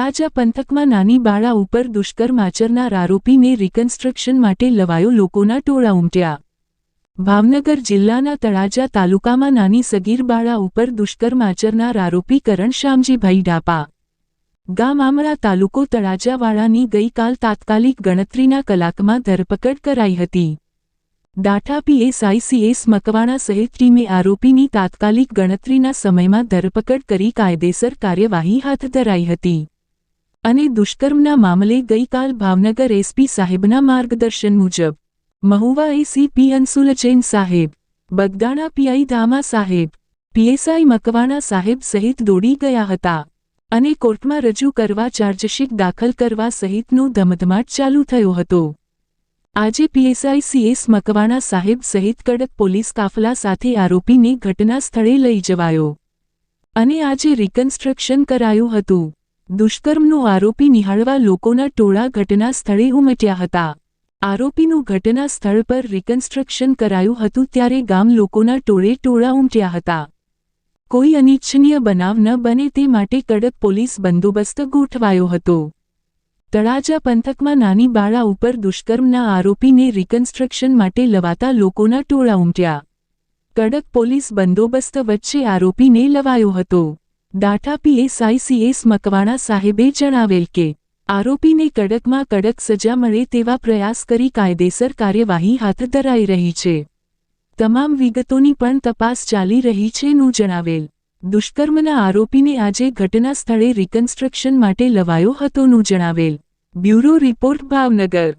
તળાજા પંથકમાં નાની બાળા ઉપર દુષ્કર્મ આચરનાર આરોપીને રિકન્સ્ટ્રક્શન માટે લવાયો લોકોના ટોળા ઉમટ્યા. ભાવનગર જિલ્લાના તળાજા તાલુકામાં નાની સગીર બાળા ઉપર દુષ્કર્મ આચરનાર આરોપી કરણ શ્યામજીભાઈ ડાપા. ગામ આમળા તાલુકો તળાજાવાળાની ગઈકાલ તાત્કાલિક ગણતરીના કલાકમાં ધરપકડ કરાઈ હતી. ડાઠા પીએસઆઈસીએસ મકવાણા સહિત ટીમે આરોપીની તાત્કાલિક ગણતરીના સમયમાં ધરપકડ કરી કાયદેસર કાર્યવાહી હાથ ધરાઈ હતી. અને દુષ્કર્મના મામલે ગઈકાલ ભાવનગર એસપી સાહેબના માર્ગદર્શન મુજબ, મહુવા એસીપી જૈન સાહેબ, બગદાણા પીઆઈ ધામા સાહેબ, પીએસઆઈ મકવાણા સાહેબ સહિત દોડી ગયા હતા અને કોર્ટમાં રજૂ કરવા ચાર્જશીટ દાખલ કરવા સહિતનું ધમધમાટ ચાલુ થયો હતો. આજે પીએસઆઈ સીએસ મકવાણા સાહેબ સહિત કડક પોલીસ કાફલા સાથે આરોપીને ઘટના સ્થળે લઈ જવાયો અને આજે રિકન્સ્ટ્રક્શન કરાયું હતું. દુષ્કર્મનો આરોપી નિહાળવા લોકોના ટોળા ઘટના સ્થળે ઉમટ્યા હતા. આરોપીનું ઘટના સ્થળ પર રિકન્સ્ટ્રક્શન કરાયું હતું ત્યારે ગામ લોકોના ટોળે ટોળા ઉમટ્યા હતા. કોઈ અનિચ્છનીય બનાવ ન બને તે માટે કડક પોલીસ બંદોબસ્ત ગોઠવાયો હતો. તળાજા પંથકમાં નાની બાળા ઉપર દુષ્કર્મના આરોપીને રિકન્સ્ટ્રક્શન માટે લવાતા લોકોના ટોળા ઉમટ્યા. કડક પોલીસ બંદોબસ્ત વચ્ચે આરોપીને લવાયો હતો. ડાઠા પીએસઆઈસીએસ મકવાણા સાહેબે જણાવેલ કે, આરોપીને કડકમાં કડક સજા મળે તેવા પ્રયાસ કરી કાયદેસર કાર્યવાહી હાથ ધરાઈ રહી છે. તમામ વિગતોની પણ તપાસ ચાલી રહી છે નું જણાવેલ. દુષ્કર્મના આરોપીને આજે ઘટના સ્થળે રિકન્સ્ટ્રક્શન માટે લવાયો હતોનું જણાવેલ. Bureau report Bhavnagar.